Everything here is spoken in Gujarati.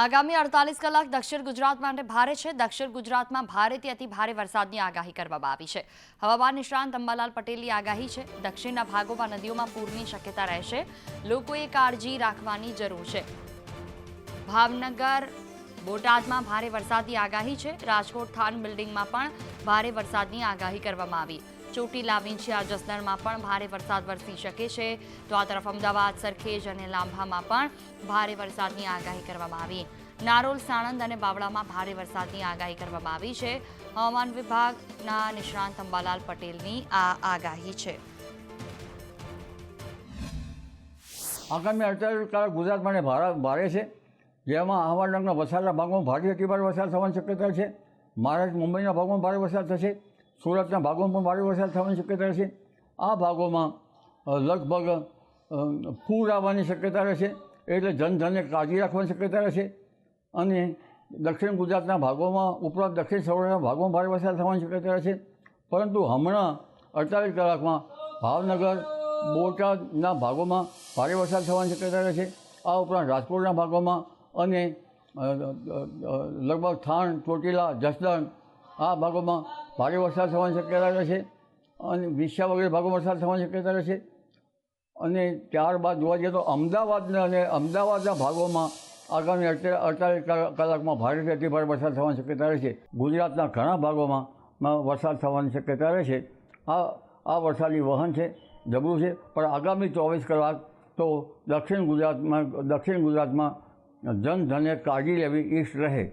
આગામી અડતાલીસ કલાક દક્ષિણ ગુજરાત માટે ભારે છે. દક્ષિણ ગુજરાતમાં ભારેથી અતિ ભારે વરસાદની આગાહી કરવામાં આવી છે. હવામાન નિષ્ણાંત અંબાલાલ પટેલની આગાહી છે. દક્ષિણના ભાગોમાં નદીઓમાં પૂરની શક્યતા રહેશે. લોકોએ કાળજી રાખવાની જરૂર છે. ભાવનગર, બોટાદમાં ભારે વરસાદની આગાહી છે. રાજકોટ થાન બિલ્ડિંગમાં પણ ભારે વરસાદની આગાહી કરવામાં આવી. ચોટીલા આ જસદણમાં પણ ભારે વરસાદ વરસી શકે છે. તો આ તરફ અમદાવાદ, સરખેજ અને લાંભામાં પણ ભારે વરસાદની આગાહી કરવામાં આવી. નારોલ, સાણંદ અને બાવળામાં ભારે વરસાદની આગાહી કરવામાં આવી છે. હવામાન વિભાગના નિષ્ણાંત અંબાલાલ પટેલની આ આગાહી છે. આગામી અડતાલીસ કલાક ગુજરાત ભારે ભારે છે. જેમાં આહવાનગરના વરસાદના ભાગમાં ભારે અતિભારે વરસાદ થવાની શક્યતા છે. મહારાષ્ટ્ર, મુંબઈના ભાગમાં ભારે વરસાદ થશે. સુરતના ભાગોમાં પણ ભારે વરસાદ થવાની શક્યતા છે આ ભાગોમાં લગભગ પૂર આવવાની શક્યતા રહેશે એટલે જનધનને કાળજી રાખવાની શક્યતા રહેશે અને દક્ષિણ ગુજરાતના ભાગોમાં ઉપરાંત દક્ષિણ સૌરાષ્ટ્રના ભાગોમાં ભારે વરસાદ થવાની શક્યતા રહેશે. પરંતુ હમણાં અડતાલીસ કલાકમાં ભાવનગર, બોટાદના ભાગોમાં ભારે વરસાદ થવાની શક્યતા રહેશે. આ ઉપરાંત રાજકોટના ભાગોમાં અને લગભગ થાણ, ચોટીલા, જસદણ આ ભાગોમાં ભારે વરસાદ થવાની શક્યતા રહેશે અને વિછા વગેરે ભાગોમાં વરસાદ થવાની શક્યતા રહેશે અને ત્યારબાદ જોવા જઈએ તો અમદાવાદના અને અમદાવાદના ભાગોમાં આગામી અડતા- અડતાલીસ કલા- કલાકમાં ભારેથી અતિભારે વરસાદ થવાની શક્યતા રહેશે ગુજરાતના ઘણા ભાગોમાં વરસાદ થવાની શક્યતા રહેશે આ આ વરસાદી વહન છે, જબરું છે, પણ આગામી ચોવીસ કલાક તો દક્ષિણ ગુજરાતમાં દક્ષિણ ગુજરાતમાં જનધને કાળજી લેવી ઈષ્ટ રહે.